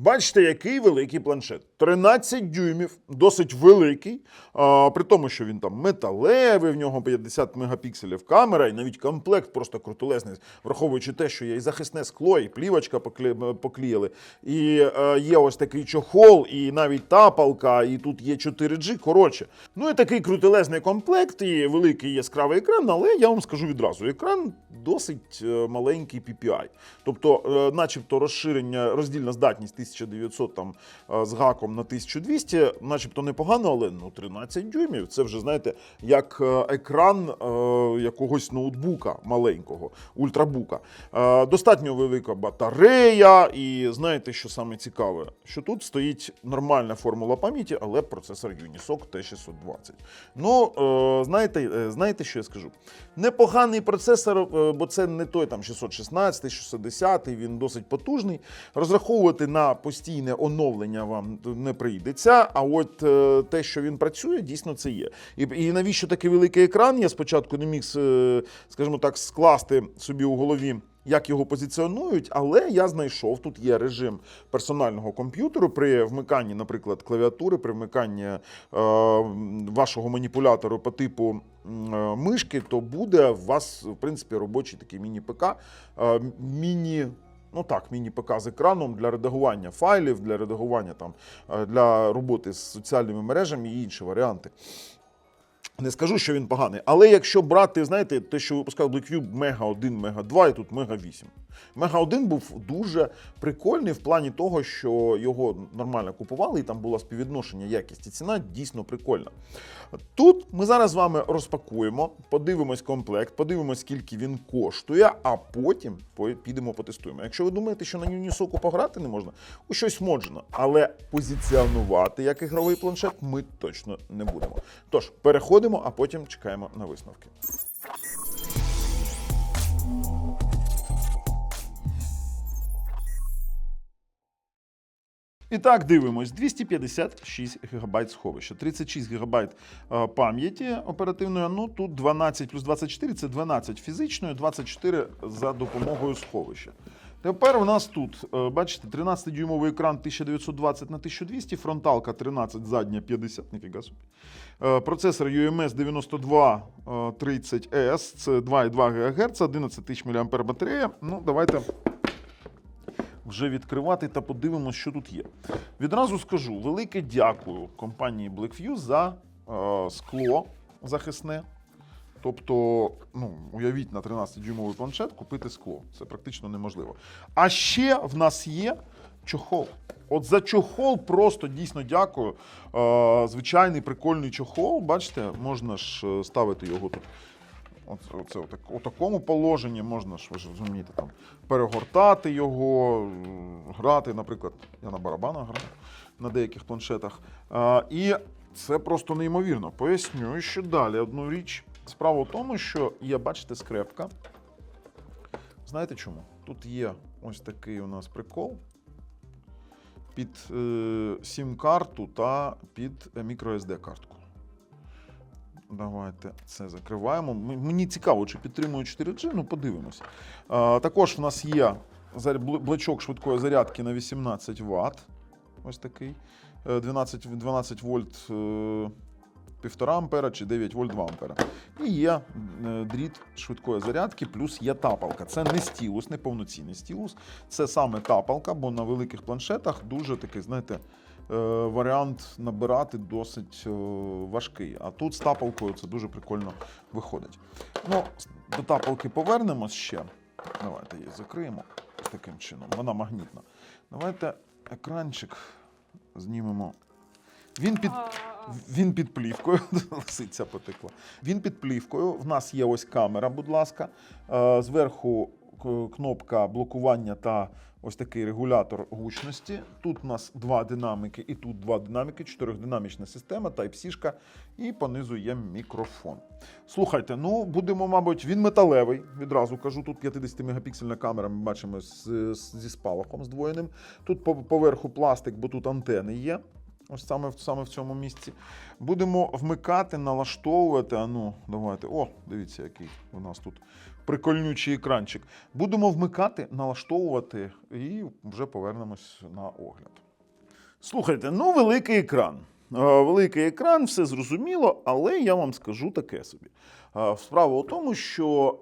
Бачите, який великий планшет. 13 дюймів, досить великий. А, при тому, що він там металевий, в нього 50 мегапікселів камера, і навіть комплект просто крутелезний, враховуючи те, що є і захисне скло, і плівочка поклеїли, і е, є ось такий чохол, і навіть тапалка, і тут є 4G. Коротше, ну і такий крутелезний комплект, і великий яскравий екран, але я вам скажу відразу: екран досить е, маленький PPI. Тобто, е, начебто, розширення, роздільна здатність 1900 там е, з гаком на 1200, начебто непогано, але ну 13 дюймів. Це вже знаєте, як е, екран е, якогось ноутбука маленького, ультрабука. Достатньо велика батарея, і знаєте, що саме цікаве? Що тут стоїть нормальна формула пам'яті, але процесор Unisoc T620. Ну, знаєте, знаєте, що я скажу? Непоганий процесор, бо це не той там 616, 610, він досить потужний. Розраховувати на постійне оновлення вам не прийдеться. А от е, те, що він працює, дійсно це є. І, і навіщо такий великий екран? Я спочатку не міг, е, скажімо так, скласти собі у голові. Як його позиціонують, але я знайшов тут є режим персонального комп'ютеру при вмиканні, наприклад, клавіатури, при вмиканні е, вашого маніпулятору по типу е, мишки, то буде у вас, в принципі, робочий такий міні-ПК, е, міні. Ну так, міні-ПК з екраном для редагування файлів, для редагування там е, для роботи з соціальними мережами і інші варіанти. Не скажу, що він поганий, але якщо брати, знаєте, те, що випускав BlackView Мега 1, Мега 2 і тут Мега 8. Мега 1 був дуже прикольний в плані того, що його нормально купували, і там було співвідношення якість і ціна дійсно прикольна. Тут ми зараз з вами розпакуємо, подивимось комплект, подивимось, скільки він коштує, а потім підемо потестуємо. Якщо ви думаєте, що на Юнісоку пограти не можна, у щось можна, але позиціонувати як ігровий планшет ми точно не будемо. Тож переходимо, а потім чекаємо на висновки. І так, дивимось: 256 ГБ сховища, 36 ГБ е, пам'яті оперативної. Ну тут 12 плюс 24 це 12 фізичної, 24 за допомогою сховища. Тепер у нас тут, е, бачите, 13-дюймовий екран 1920 на 1200, фронталка 13, задня 50, ніфіга собі. Е, Процесор UMS 9230S, це 2,2 ГГц, 11 тисяч мА батарея. Ну, давайте вже відкривати та подивимося, що тут є. Відразу скажу велике дякую компанії Blackview за е, скло захисне. Тобто, ну, уявіть на 13-дюймовий планшет купити скло. Це практично неможливо. А ще в нас є чохол. От за чохол просто дійсно дякую. Е, звичайний прикольний чохол. Бачите, можна ж е, ставити його тут. Оце, оце у такому положенні можна ж, ви ж розумієте, там, перегортати його, грати, наприклад, я на барабанах граю на деяких планшетах. А, і це просто неймовірно. Поясню ще далі одну річ. Справа в тому, що є, бачите, скрепка. Знаєте чому? Тут є ось такий у нас прикол під е, сім-карту та під е, microSD-картку. Давайте це закриваємо. Мені цікаво, чи підтримує 4G, ну подивимось. А, також в нас є блочок швидкої зарядки на 18 Вт. Ось такий. Е, 12, 12 вольт е, 1,5 ампера чи 9 вольт 2 ампера. І є е, дріт швидкої зарядки, плюс є тапалка. Це не стілус, не повноцінний стілус. Це саме тапалка, бо на великих планшетах дуже такий, знаєте, е, варіант набирати досить е, важкий. А тут з тапалкою це дуже прикольно виходить. Ну, до тапалки повернемось ще. Давайте її закриємо таким чином. Вона магнітна. Давайте екранчик знімемо. Він під, він під плівкою. Лисиця потекла. Він під плівкою. В нас є ось камера, будь ласка. Е, Зверху кнопка блокування та ось такий регулятор гучності. Тут у нас два динамики, і тут два динамики, чотирьохдинамічна система, Type-C, і понизу є мікрофон. Слухайте, ну будемо, мабуть, він металевий. Відразу кажу, тут 50-мегапіксельна камера, ми бачимо з, з- зі спалахом здвоєним. Тут по- поверху пластик, бо тут антени є. Ось саме, саме в цьому місці. Будемо вмикати, налаштовувати. А ну, давайте. О, дивіться, який у нас тут прикольнючий екранчик. Будемо вмикати, налаштовувати і вже повернемось на огляд. Слухайте, ну великий екран. Е, Великий екран, все зрозуміло, але я вам скажу таке собі. Е, Справа у тому, що,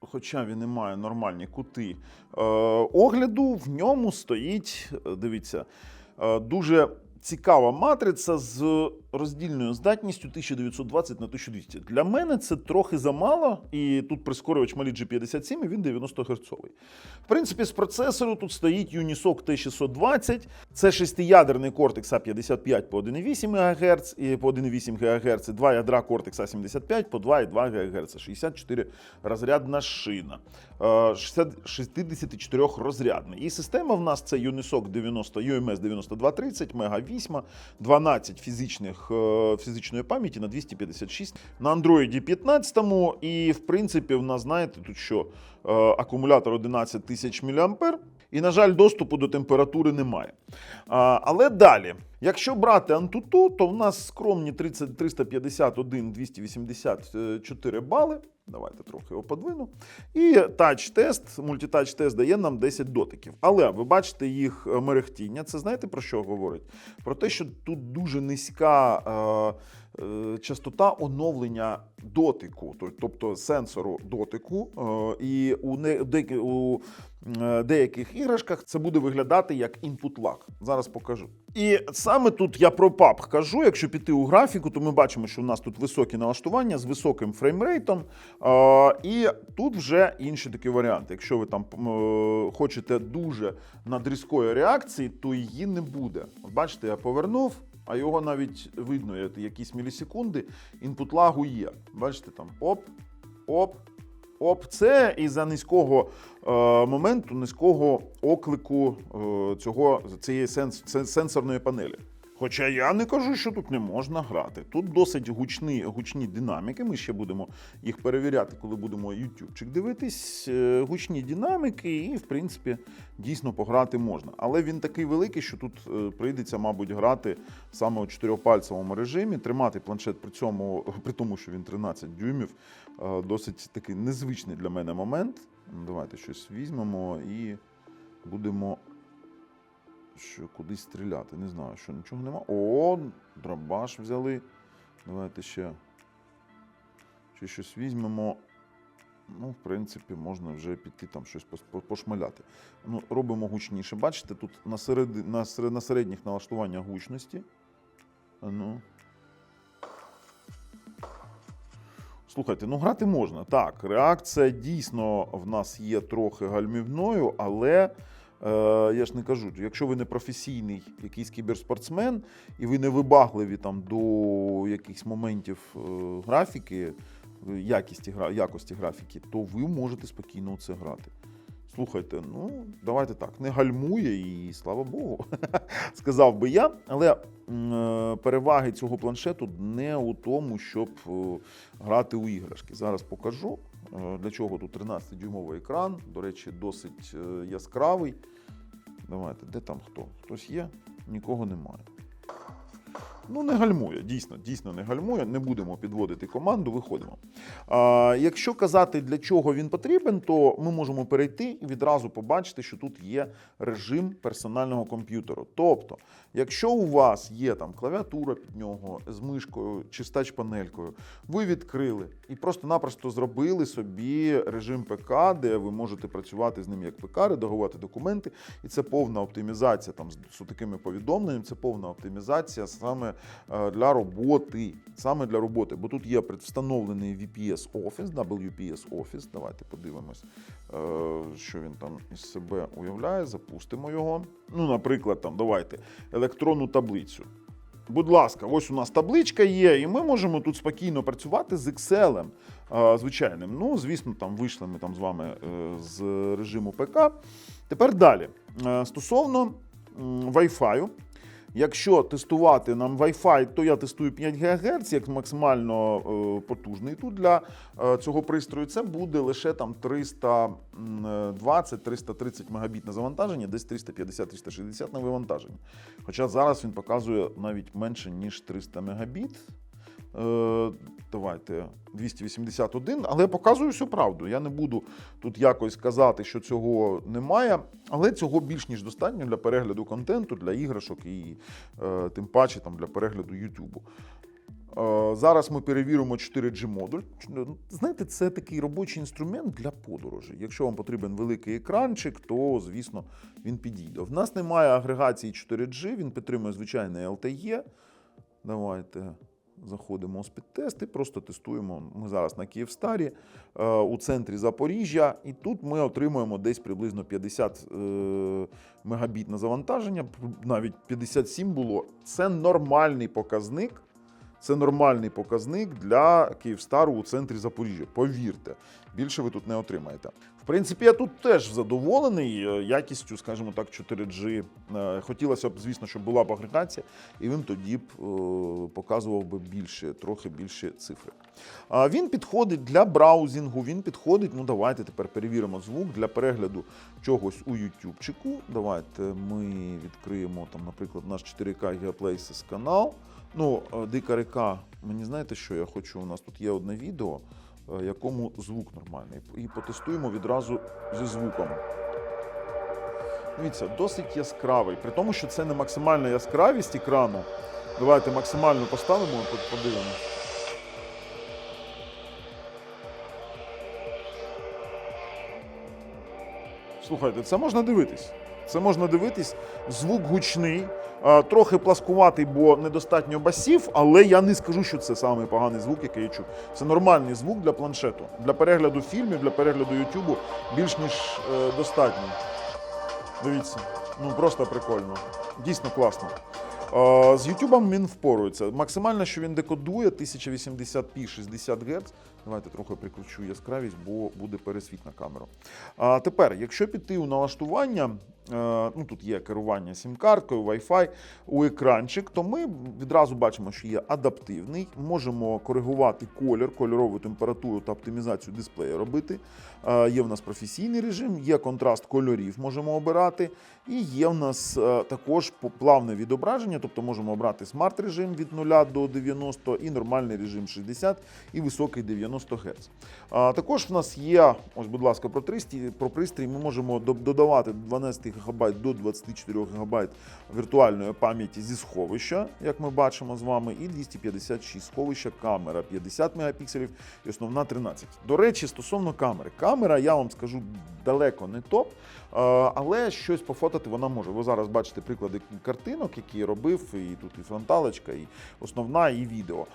хоча він і має нормальні кути е, огляду, в ньому стоїть, е, дивіться, е, дуже цікава матриця з роздільною здатністю 1920 на 1200. Для мене це трохи замало, і тут прискорювач Mali G57, і він 90 Гц. В принципі, з процесору тут стоїть Unisoc T620. Це шестиядерний Cortex A55 по 1,8 МГц і по 1,8 ГГц, і два ядра Cortex A75 по 2,2 ГГц, 64 розрядна шина. Е, 60 64 розрядний. І система в нас це Unisoc 90 UMS 9230, Mega 8, 12 фізичних, е, фізичної пам'яті на 256 на Android 15. І в принципі, в нас, знаєте, тут що е, акумулятор 11 тисяч мА. І, на жаль, доступу до температури немає. Але далі, якщо брати Antutu, то в нас скромні 30, 351 284 бали. Давайте трохи його подвину. І тач-тест, мультитач-тест дає нам 10 дотиків. Але ви бачите їх е, мерехтіння. Це знаєте про що говорить? Про те, що тут дуже низька е, е, частота оновлення дотику, тобто сенсору дотику. Е, і у, не, деякі- у е, деяких іграшках це буде виглядати як input lag. Зараз покажу. І саме тут я про PUBG кажу. Якщо піти у графіку, то ми бачимо, що в нас тут високі налаштування з високим фреймрейтом. І тут вже інші такі варіанти. Якщо ви там е, хочете дуже надрізкої реакції, то її не буде. От Бачите, я повернув. А його навіть видно, якісь мілісекунди, інпут лагу є. Бачите, там оп, оп, оп. Це із-за низького е, моменту, низького оклику е, цього, цієї сенс, сенсорної панелі. Хоча я не кажу, що тут не можна грати. Тут досить гучні, гучні динаміки. Ми ще будемо їх перевіряти, коли будемо ютубчик дивитись. Е, Гучні динаміки, і, в принципі, дійсно пограти можна. Але він такий великий, що тут е, прийдеться, мабуть, грати саме у чотирьохпальцевому режимі, тримати планшет при цьому, при тому, що він 13 дюймів. Е, Досить такий незвичний для мене момент. Давайте щось візьмемо і будемо що кудись стріляти. Не знаю, що нічого нема. О, дробаш взяли. Давайте ще. Ще щось візьмемо. Ну, в принципі, можна вже піти там щось пошмаляти. Ну, робимо гучніше. Бачите, тут на, серед- на середніх налаштування гучності. Ну. Слухайте, ну грати можна. Так, реакція дійсно в нас є трохи гальмівною, але е, я ж не кажу, якщо ви не професійний якийсь кіберспортсмен і ви не вибагливі там до якихось моментів е, графіки, якості, якості графіки, то ви можете спокійно у це грати. Слухайте, ну давайте так, не гальмує і слава Богу, сказав би я. Але е, переваги цього планшету не у тому, щоб е, грати у іграшки. Зараз покажу, е, для чого тут 13-дюймовий екран. До речі, досить яскравий. Давайте, де там хто? Хтось є? Нікого немає. Ну, не гальмує, дійсно, дійсно не гальмує. Не будемо підводити команду, виходимо. А, якщо казати, для чого він потрібен, то ми можемо перейти і відразу побачити, що тут є режим персонального комп'ютеру. Тобто, якщо у вас є там клавіатура під нього з мишкою чи з тач-панелькою, ви відкрили і просто-напросто зробили собі режим ПК, де ви можете працювати з ним як ПК, редагувати документи, і це повна оптимізація там з такими повідомленнями. Це повна оптимізація саме для роботи. Саме для роботи, бо тут є предвстановлений VPS Office, WPS Office. Давайте подивимось, е, що він там із себе уявляє. Запустимо його. Ну, наприклад, там давайте електронну таблицю. Будь ласка, ось у нас табличка є, і ми можемо тут спокійно працювати з Excel е, звичайним. Ну, звісно, там вийшли ми там з вами е, з режиму ПК. Тепер далі. Е, Стосовно Wi-Fi. Якщо тестувати нам Wi-Fi, то я тестую 5 ГГц як максимально е, потужний. Тут для е, цього пристрою це буде лише там 320-330 Мбіт на завантаження, десь 350-360 на вивантаження. Хоча зараз він показує навіть менше, ніж 300 Мбіт. Е, давайте 281, але я показую всю правду. Я не буду тут якось казати, що цього немає, але цього більш ніж достатньо для перегляду контенту, для іграшок і е, тим паче там, для перегляду Ютубу. Е, Зараз ми перевіримо 4G модуль. Ну, Знаєте, це такий робочий інструмент для подорожей. Якщо вам потрібен великий екранчик, то звісно він підійде. В нас немає агрегації 4G, він підтримує звичайне LTE. Давайте заходимо у спідтест і просто тестуємо. Ми зараз на Київстарі е, у центрі Запоріжжя, і тут ми отримуємо десь приблизно 50 е, мегабіт на завантаження, навіть 57 було. Це нормальний показник. Це нормальний показник для Київстару у центрі Запоріжжя. Повірте, більше ви тут не отримаєте. В принципі, я тут теж задоволений е, якістю, скажімо так, 4G. Е, Хотілося б, звісно, щоб була б агрегація, і він тоді б е, показував би більше, трохи більше цифри. Він підходить для браузінгу, він підходить. Ну, давайте тепер перевіримо звук для перегляду чогось у Ютубчику. Давайте ми відкриємо там, наприклад, наш 4K Geoplaces канал. Ну, е, дика река, мені знаєте що? Я хочу. У нас тут є одне відео, е, якому звук нормальний. І потестуємо відразу зі звуком. Дивіться, досить яскравий. При тому, що це не максимальна яскравість екрану. Давайте максимально поставимо і подивимося. Слухайте, це можна дивитись. Це можна дивитись. Звук гучний, трохи пласкуватий, бо недостатньо басів, але я не скажу, що це самий поганий звук, який я чув. Це нормальний звук для планшету. Для перегляду фільмів, для перегляду Ютубу більш ніж е, достатньо. Дивіться, ну просто прикольно. Дійсно класно. Е, З Ютубом він впорується. Максимально, що він декодує 1080p 60 Гц. Давайте трохи прикручу яскравість, бо буде пересвіт на камеру. Тепер, якщо піти у налаштування, е, ну тут є керування сім-карткою, Wi-Fi у екранчик, то ми відразу бачимо, що є адаптивний. Можемо коригувати колір, кольорову температуру та оптимізацію дисплею робити. Е, Є в нас професійний режим, є контраст кольорів, можемо обирати. І є в нас е, також плавне відображення, тобто можемо обрати смарт-режим від 0 до 90 і нормальний режим 60 і високий 90 Гц. Також в нас є, ось, будь ласка, про пристрій, ми можемо додавати 12 ГБ до 24 ГБ віртуальної пам'яті зі сховища, як ми бачимо з вами, і 256 сховища камера, 50 мегапікселів і основна 13. До речі, стосовно камери. Камера, я вам скажу, далеко не топ, але щось пофотати вона може. Ви зараз бачите приклади картинок, які я робив, і тут і фронталочка, і основна, і відео.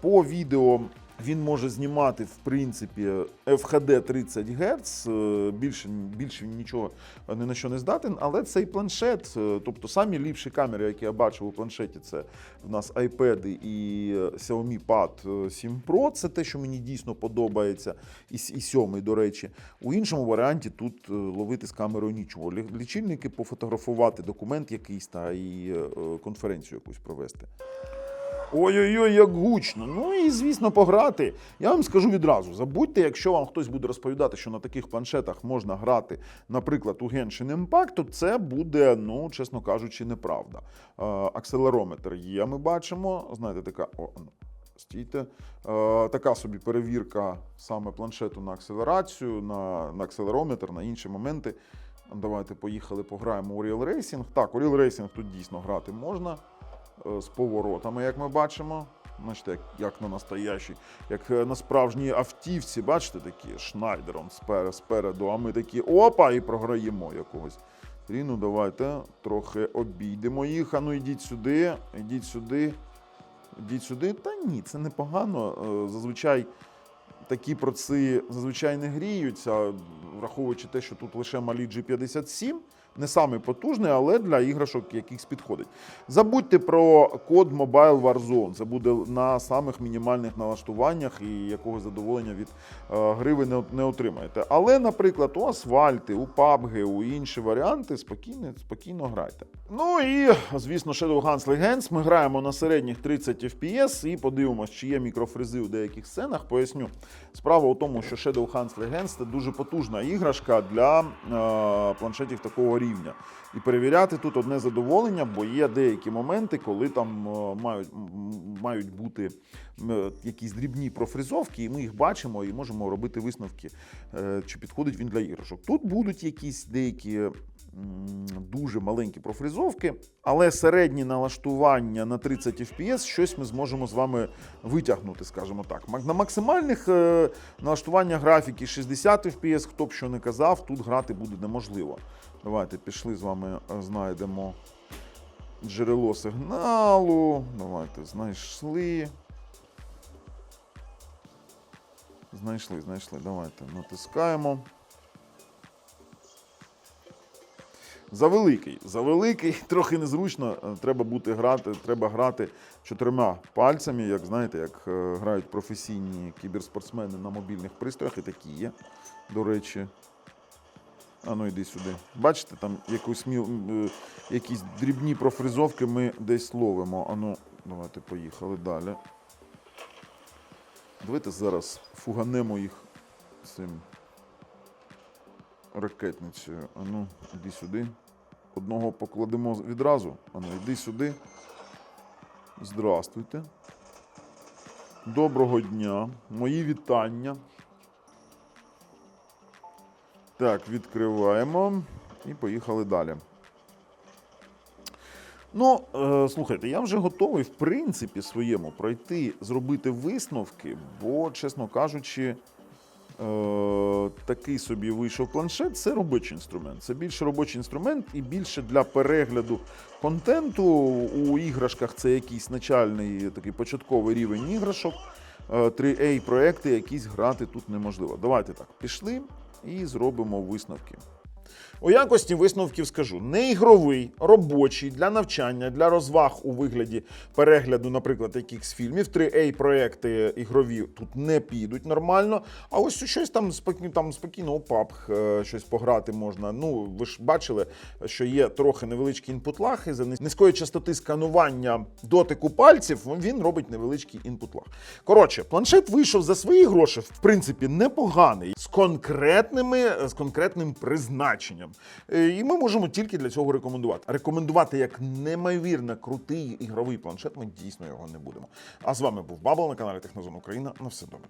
По відео. Він може знімати в принципі FHD 30 Гц, е, більше, більше нічого ні на що не здатен, але цей планшет, е, тобто самі ліпші камери, які я бачив у планшеті, це в нас iPad і е, Xiaomi Pad 7 Pro, це те, що мені дійсно подобається, і, с- і 7, до речі. У іншому варіанті тут е, ловити з камерою нічого. Лі- Лічильники пофотографувати, документ якийсь та і е, конференцію якусь провести. Ой-ой-ой, як гучно. Ну і звісно, пограти. Я вам скажу відразу: забудьте, якщо вам хтось буде розповідати, що на таких планшетах можна грати, наприклад, у Genshin Impact, то це буде, ну чесно кажучи, неправда. Е, акселерометр є, ми бачимо. Знаєте, така. О, ну, Стійте. Е, така собі перевірка саме планшету на акселерацію, на, на акселерометр, на інші моменти. Давайте поїхали, пограємо у Real Racing. Так, у Real Racing тут дійсно грати можна з поворотами, як ми бачимо. Бачите, як, як на настоящій, як е, на справжній автівці, бачите, такі шнайдером спереду, а ми такі опа, і програємо якогось. І ну давайте трохи обійдемо їх. А ну йдіть сюди, йдіть сюди, йдіть сюди. Та ні, це непогано. Е, Зазвичай такі проци зазвичай не гріються, враховуючи те, що тут лише малі G57, не самий потужний, але для іграшок якихось підходить. Забудьте про код Mobile Warzone. Це буде на самих мінімальних налаштуваннях і якогось задоволення від е, гри ви не, отримаєте. Але, наприклад, у асфальти, у PUBG, у інші варіанти спокійно, спокійно грайте. Ну і, звісно, Shadow Guns Legends. Ми граємо на середніх 30 FPS і подивимося, чи є мікрофризи у деяких сценах. Поясню. Справа у тому, що Shadow Guns Legends це дуже потужна іграшка для е, планшетів такого рівня. Рівня. І перевіряти тут одне задоволення, бо є деякі моменти, коли там е, мають, мають бути якісь дрібні профризовки, і ми їх бачимо і можемо робити висновки, е, чи підходить він для іграшок. Тут будуть якісь деякі дуже маленькі профризовки, але середні налаштування на 30 FPS щось ми зможемо з вами витягнути, скажімо так. На максимальних е, налаштуваннях графіки 60 FPS, хто б що не казав, тут грати буде неможливо. Давайте пішли з вами, е, знайдемо джерело сигналу. Давайте знайшли. Знайшли, знайшли. Давайте натискаємо. Завеликий. Завеликий, трохи незручно. е, Треба бути грати, треба грати чотирма пальцями, як знаєте, як е, грають професійні кіберспортсмени на мобільних пристроях, і такі є, до речі. А ну йди сюди. Бачите, там якусь міл, е, якісь дрібні профризовки ми десь ловимо. А ну, давайте поїхали далі. Давайте зараз фуганемо їх цим ракетницею. А ну, іди сюди. Одного покладемо відразу. А ну, йди сюди. Здрастуйте. Доброго дня. Мої вітання. Так, відкриваємо і поїхали далі. Ну, е, слухайте, я вже готовий, в принципі, своєму пройти, зробити висновки, бо, чесно кажучи, такий собі вийшов планшет це робочий інструмент. Це більше робочий інструмент і більше для перегляду контенту. У іграшках це якийсь начальний такий початковий рівень іграшок. Е, 3A проекти якісь грати тут неможливо. Давайте так, пішли і зробимо висновки. У якості висновків скажу: не ігровий, робочий для навчання, для розваг у вигляді перегляду, наприклад, якихось фільмів. 3A проекти ігрові тут не підуть нормально. А ось щось там спокійно, там спокійно у PUBG е, щось пограти можна. Ну, ви ж бачили, що є трохи невеличкі інпут-лаги. За низької частоти сканування дотику пальців він робить невеличкий інпут-лаг. Коротше, планшет вийшов за свої гроші, в принципі, непоганий, з конкретними, з конкретним призначенням. Е, І ми можемо тільки для цього рекомендувати. Рекомендувати як неймовірно крутий ігровий планшет ми дійсно його не будемо. А з вами був Бабл на каналі Технозон Україна. На все добре.